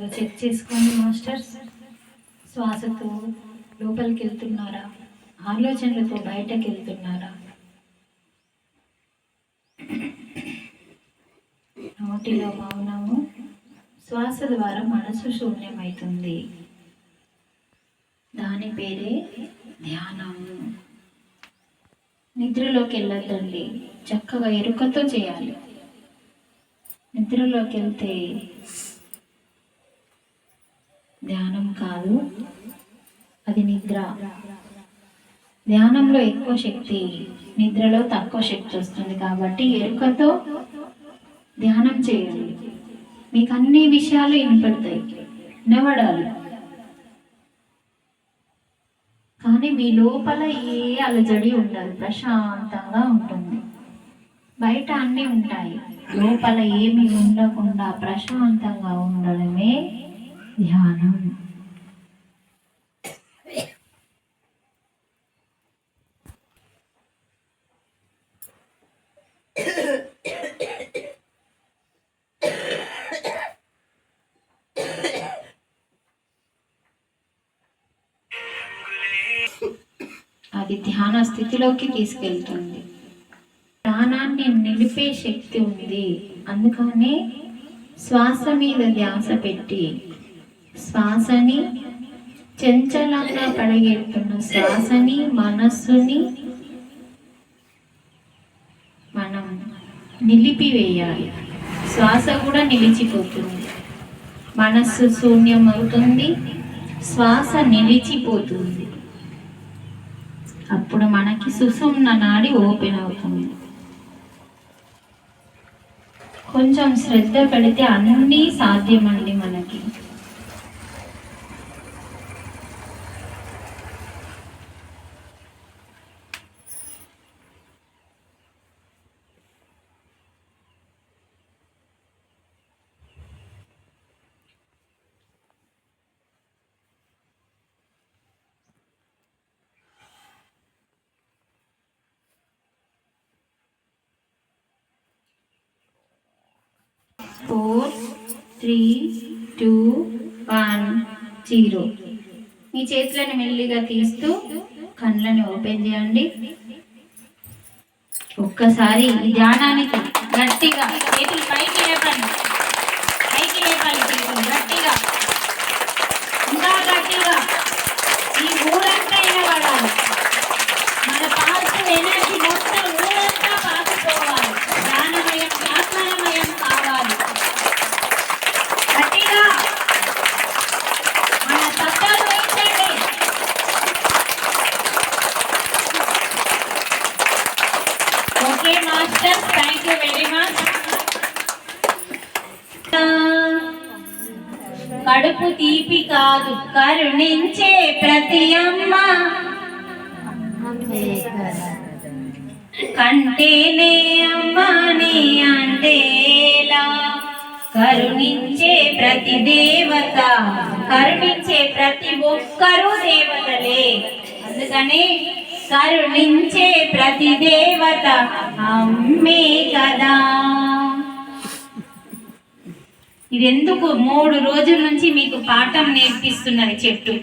ఇదిగో చెక్ చేసుకోండి మాస్టర్స్. శ్వాసతో లోపలికి వెళ్తున్నారా? ఆలోచనలతో బయటకు వెళ్తున్నారా? నోటిలో మౌనము శ్వాస ద్వారా మనసు శూన్యమవుతుంది దాని పేరే ధ్యానము. నిద్రలోకి వెళ్ళొద్దండి. చక్కగా ఎరుకతో చేయాలి. నిద్రలోకి వెళ్తే ధ్యానం కాదు అది నిద్ర. ధ్యానంలో ఎక్కువ శక్తి నిద్రలో తక్కువ శక్తి వస్తుంది కాబట్టి ఎరుకతో ధ్యానం చేయండి. మీకు అన్ని విషయాలు వినపడతాయి. వినబడాలి. కానీ మీ లోపల ఏ అలజడి ఉండదు ప్రశాంతంగా ఉంటుంది. బయట అన్నీ ఉంటాయి. లోపల ఏమి ఉండకుండా ప్రశాంతంగా ఉండడమే ధ్యానం. అది ధ్యాన స్థితిలోకి తీసుకెళ్తుంది. ప్రాణాన్ని నిలిపే శక్తి ఉంది. అందుకనే శ్వాస మీద ధ్యాస పెట్టి శ్వాసని చంచలంగా పడగెడుతున్న శ్వాసని మనస్సుని మనం నిలిపివేయాలి. శ్వాస కూడా నిలిచిపోతుంది. మనస్సు శూన్యం అవుతుంది శ్వాస నిలిచిపోతుంది. అప్పుడు మనకి సుషుమ్న నాడి ఓపెన్ అవుతుంది. కొంచెం శ్రద్ధ పెడితే అన్నీ సాధ్యమండి మనకి. Four three two one zero. మీ చేతులను మెల్లిగా తీస్తూ కళ్ళని ఓపెన్ చేయండి. ఒక్కసారి ధ్యానానికి గట్టిగా చేతులు okay master thank you very much కడుపు తీపి కాదు కరుణించే ప్రతి అమ్మ. కంటేనే అమ్మని అంటేలా. కరుణించే ప్రతి దేవత కరుణించే ప్రతి ఒక్కరూ దేవతలే. అందుకని కరుణించే ప్రతి దేవత అమ్మే కదా. ఇది ఎందుకు మూడు రోజుల నుంచి మీకు పాఠం నేర్పిస్తున్నది చెట్టు